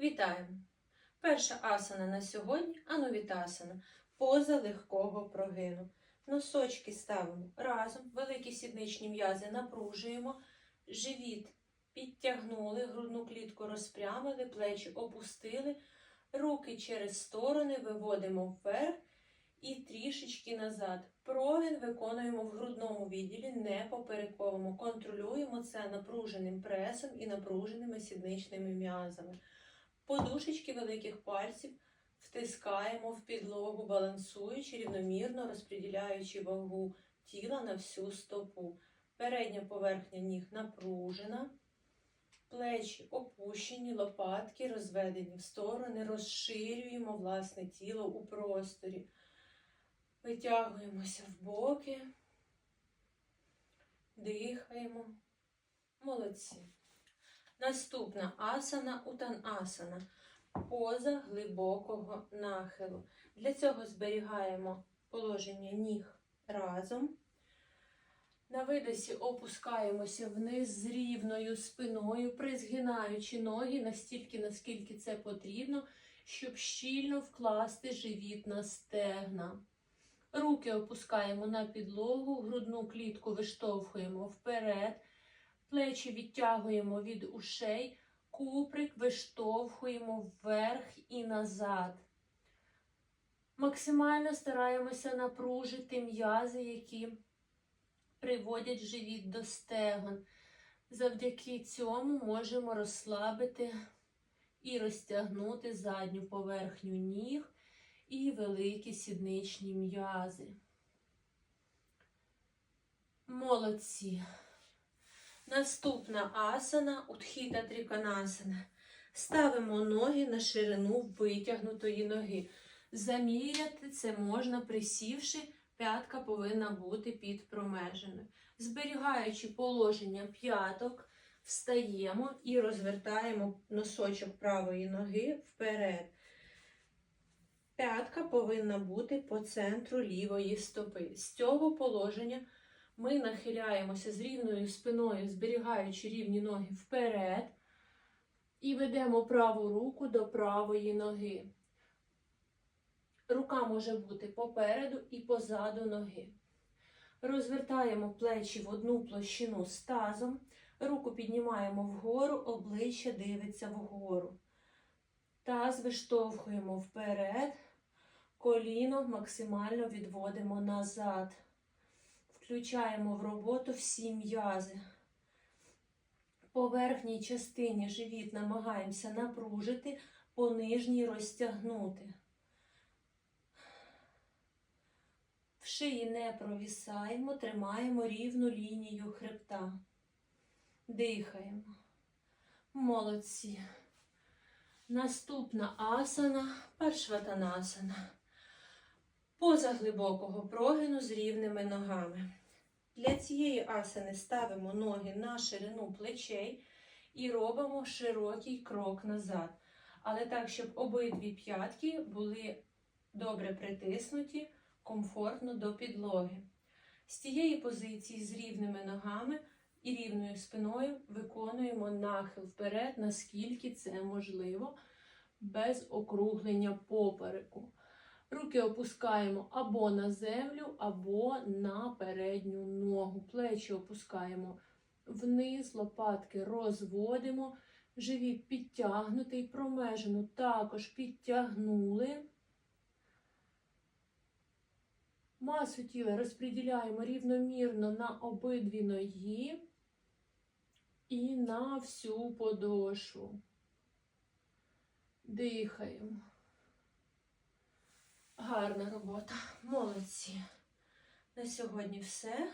Вітаємо! Перша асана на сьогодні анувітасана. Поза легкого прогину. Носочки ставимо разом, великі сідничні м'язи напружуємо, живіт підтягнули, грудну клітку розпрямили, плечі опустили, руки через сторони виводимо вверх і трішечки назад. Прогин виконуємо в грудному відділі, не поперековому. Контролюємо це напруженим пресом і напруженими сідничними м'язами. Подушечки великих пальців втискаємо в підлогу, балансуючи, рівномірно розподіляючи вагу тіла на всю стопу. Передня поверхня ніг напружена, плечі опущені, лопатки розведені в сторони, розширюємо власне тіло у просторі. Витягуємося в боки, дихаємо. Молодці. Наступна асана утанасана. Поза глибокого нахилу. Для цього зберігаємо положення ніг разом. На видосі опускаємося вниз з рівною спиною, призгинаючи ноги настільки, наскільки це потрібно, щоб щільно вкласти живіт на стегна. Руки опускаємо на підлогу, грудну клітку виштовхуємо вперед, плечі відтягуємо від ушей, куприк виштовхуємо вверх і назад. Максимально стараємося напружити м'язи, які приводять живіт до стегон. Завдяки цьому можемо розслабити і розтягнути задню поверхню ніг і великі сідничні м'язи. Молодці. Наступна асана утхіта тріканасана. Ставимо ноги на ширину витягнутої ноги. Заміряти це можна присівши, п'ятка повинна бути під промежиною. Зберігаючи положення п'яток, встаємо і розвертаємо носочок правої ноги вперед. П'ятка повинна бути по центру лівої стопи. З цього положення ми нахиляємося з рівною спиною, зберігаючи рівні ноги вперед. І ведемо праву руку до правої ноги. Рука може бути попереду і позаду ноги. Розвертаємо плечі в одну площину з тазом. Руку піднімаємо вгору, обличчя дивиться вгору. Таз виштовхуємо вперед, коліно максимально відводимо назад. Включаємо в роботу всі м'язи. По верхній частині живіт намагаємося напружити, по нижній розтягнути. В шиї не провісаємо, тримаємо рівну лінію хребта. Дихаємо. Молодці. Наступна асана паршватанасана. Поза глибокого прогину з рівними ногами. Для цієї асани ставимо ноги на ширину плечей і робимо широкий крок назад. Але так, щоб обидві п'ятки були добре притиснуті, комфортно до підлоги. З цієї позиції з рівними ногами і рівною спиною виконуємо нахил вперед, наскільки це можливо, без округлення попереку. Руки опускаємо або на землю, або на передню ногу. Плечі опускаємо вниз, лопатки розводимо, живіт підтягнутий, промежину також підтягнули. Масу тіла розподіляємо рівномірно на обидві ноги і на всю подошву. Дихаємо. Гарна робота. Молодці. На сьогодні все.